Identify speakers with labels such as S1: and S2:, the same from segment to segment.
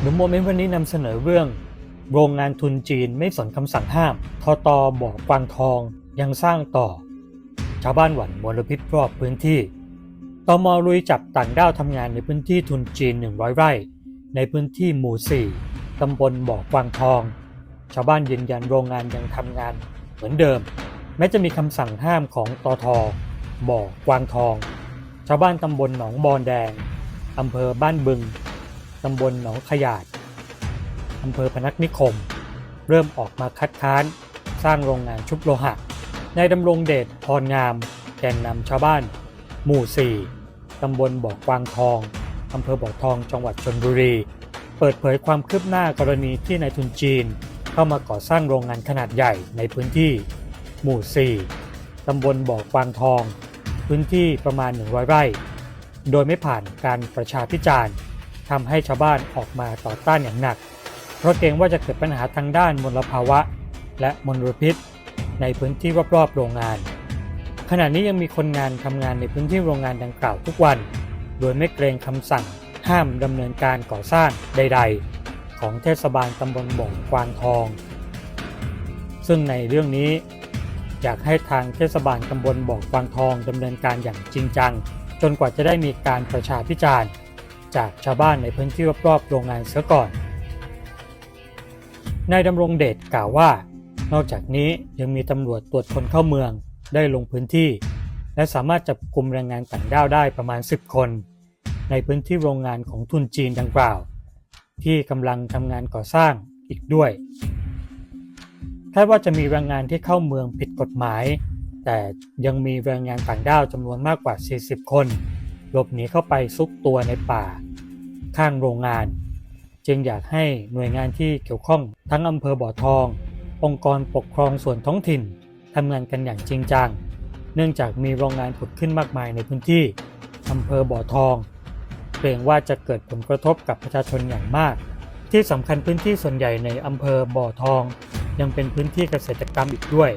S1: หนุ่มโมเมนต์วันนี้นำเสนอเรื่อง โรงงานทุนจีนไม่สนคำสั่งห้าม ทอตอบอกกวางทองยังสร้างต่อ ชาวบ้านหวั่นมลพิษรอบพื้นที่ตมลุยจับต่างด้าวทำงานในพื้นที่ทุนจีน 100 ไร่ ในพื้นที่หมู่ 4 ตำบลบ่อกวางทอง ชาวบ้านยืนยันโรงงานยังทำงานเหมือนเดิม แม้จะมีคำสั่งห้ามของตทบ่อกวางทอง ชาวบ้านตำบลหนองบอนแดงอำเภอบ้านบึง ตำบลหนองขยาดอำเภอพนัสนิคม เริ่มออกมาคัดค้านสร้างโรงงานชุบโลหะนายดำรงเดชพรงาม แกนนำชาวบ้าน หมู่ 4 ตำบลบ่อกวางทอง อำเภอบ่อทอง จังหวัดชนบุรี เปิดเผยความคืบหน้ากรณีที่นายทุนจีน เข้ามาก่อสร้างโรงงานขนาดใหญ่ในพื้นที่ หมู่ 4 ตำบลบ่อกวางทอง พื้นที่ประมาณ 100 ไร่ โดยไม่ผ่านการประชาพิจารณ์ ทำให้ชาวบ้านออกมาต่อต้านอย่างหนัก เพราะเกรงว่าจะเกิดปัญหาทางด้านมลภาวะ และมลพิษ ในพื้นที่รอบๆโรงงาน ขณะนี้ยังมีคนงานทำงานในพื้นที่โรงงานดังกล่าวทุกวัน โดยไม่เกรงคำสั่งห้ามดำเนินการก่อสร้างใด ๆ ของเทศบาลตำบลบ่อกวางทอง ซึ่งในเรื่องนี้อยากให้ทางเทศบาลตำบลบ่อกวางทองดำเนินการอย่างจริงจัง จนกว่าจะได้มีการประชาพิจารณ์ จากชาวบ้านในพื้นที่รอบๆโรงงานเสียก่อน นายดำรงเดชกล่าวว่า นอกจากนี้ยังมีตำรวจตรวจคนเข้าเมืองได้ลงพื้นที่ และสามารถจับกลุ่มแรงงานต่างด้าวได้ประมาณ 10 คน ในพื้นที่โรงงานของทุนจีนดังกล่าว ที่กำลังทำงานก่อสร้างอีกด้วยคาดว่าจะมีแรงงานที่เข้าเมืองผิดกฎหมาย แต่ยังมีแรงงานต่างด้าวจำนวนมากกว่า 40 คน หลบหนีเข้าไปซุกตัวในป่า ข้างโรงงาน จึงอยากให้หน่วยงานที่เกี่ยวข้องทั้งอำเภอบ่อทอง องค์กรปกครองส่วนท้องถิ่นทำงานกันอย่างจริงจัง เนื่องจากมีโรงงานผุดขึ้นมากมายในพื้นที่อำเภอบ่อทอง เกรงว่าจะเกิดผลกระทบกับประชาชนอย่างมาก ที่สำคัญพื้นที่ส่วนใหญ่ในอำเภอบ่อทอง ยังเป็นพื้นที่เกษตรกรรมอีกด้วย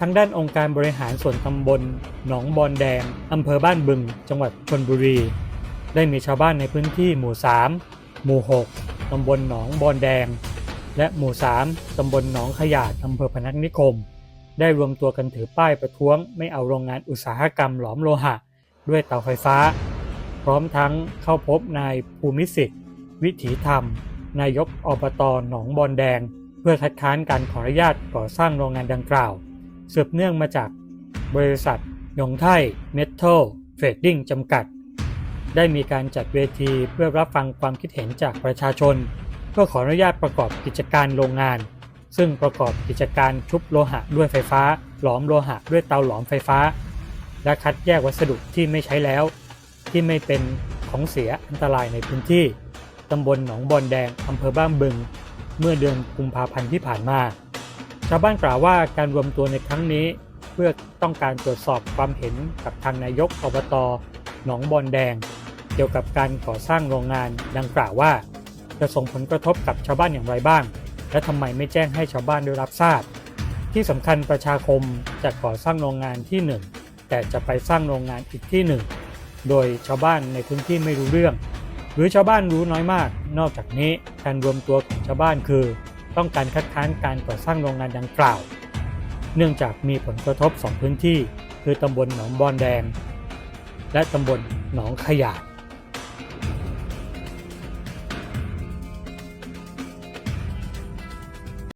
S1: ทางด้านองค์การบริหารส่วนตำบลหนองบอนแดงอำเภอบ้านบึง จังหวัดชนบุรี ได้มีชาวบ้านในพื้นที่หมู่ 3 หมู่ 6 ตำบลหนองบอนแดง และหมู่ 3 ตำบลหนองขยาดอำเภอพนัสนิคม ได้รวมตัวกันถือป้ายประท้วง ไม่เอาโรงงานอุตสาหกรรมหลอมโลหะ ด้วยเตาไฟฟ้า พร้อมทั้งเข้าพบนายภูมิสิทธิ์ วิถีธรรม นายกอบตหนองบอนแดง เพื่อคัดค้านการขออนุญาตก่อสร้างโรงงานดังกล่าว สืบเนื่องมาจากบริษัทหยงไทเมทัลเทรดดิ้งจำกัด ได้มีการจัดเวทีเพื่อรับฟังความคิดเห็นจากประชาชน เพื่อขออนุญาตประกอบกิจการโรงงาน ซึ่งประกอบกิจการชุบโลหะด้วยไฟฟ้า หลอมโลหะด้วยเตาหลอมไฟฟ้า และคัดแยกวัสดุที่ไม่ใช้แล้ว ที่ไม่เป็นของเสียอันตรายในพื้นที่ตำบลหนองบอนแดงอำเภอบ้านบึง เมื่อเดือนกุมภาพันธ์ที่ผ่านมา ชาวบ้านกล่าวว่าการรวมตัวในครั้งนี้ เพื่อต้องการตรวจสอบความเห็นกับทางนายกอบตหนองบอนแดง เกี่ยวกับการก่อสร้างโรงงานดังกล่าวว่า จะส่งผลกระทบกับชาวบ้านอย่างไรบ้าง และทำไมไม่แจ้งให้ชาวบ้านได้รับทราบ ที่สำคัญประชาคมจะก่อสร้างโรงงานที่หนึ่งแต่จะไปสร้างโรงงานอีกที่หนึ่งโดยชาวบ้านในพื้นที่ไม่รู้เรื่อง หรือชาวบ้านรู้น้อยมาก นอกจากนี้การรวมตัวของชาวบ้านคือ ต้องการคัดค้านการก่อสร้างโรงงานดังกล่าว เนื่องจากมีผลกระทบ2พื้นที่ คือตำบลหนองบอนแดง และตำบลหนองขยาด